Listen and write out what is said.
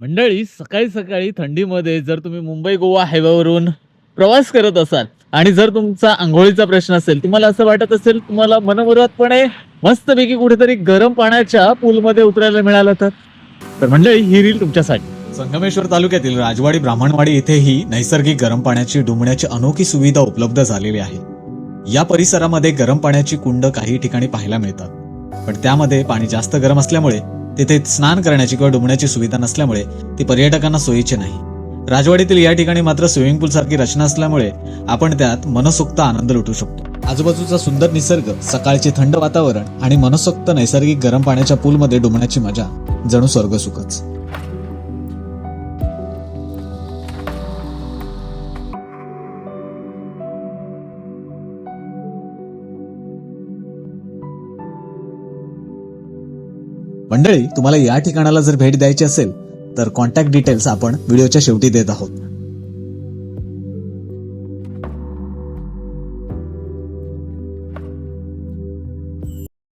मंडळी सकाळी सकाळी थंडीमध्ये जर तुम्ही मुंबई गोवा हायवेवरून प्रवास करत असाल आणि जर तुमचा आंघोळीचा प्रश्न असेल तुम्हाला असं वाटत असेल तुम्हाला मनमुरातपणे मस्तपैकी कुठेतरी गरम पाण्याच्या पूलमध्ये उतरायला मिळालं तर? तर मंडळी ही रील तुमच्यासाठी. संगमेश्वर तालुक्यातील राजवाडी ब्राह्मणवाडी इथेही नैसर्गिक गरम पाण्याची डुंबण्याची अनोखी सुविधा उपलब्ध झालेली आहे. या परिसरामध्ये गरम पाण्याची कुंड काही ठिकाणी पाहायला मिळतात. पण त्यामध्ये पाणी जास्त गरम असल्यामुळे तिथे स्नान करण्याची किंवा डुंबण्याची सुविधा नसल्यामुळे ती पर्यटकांना सोयीची नाही. राजवाडीतील या ठिकाणी मात्र स्विमिंग पूल सारखी रचना असल्यामुळे आपण त्यात मनसोक्त आनंद लुटू शकतो. आजूबाजूचा सुंदर निसर्ग सकाळचे थंड वातावरण आणि मनसोक्त नैसर्गिक गरम पाण्याच्या पूलमध्ये डुंबण्याची मजा जणू स्वर्गसुखच. मंडळी तुम्हाला या ठिकाणाला जर भेट द्यायची असेल तर कॉन्टॅक्ट डिटेल्स आपण व्हिडिओच्या शेवटी देत आहोत.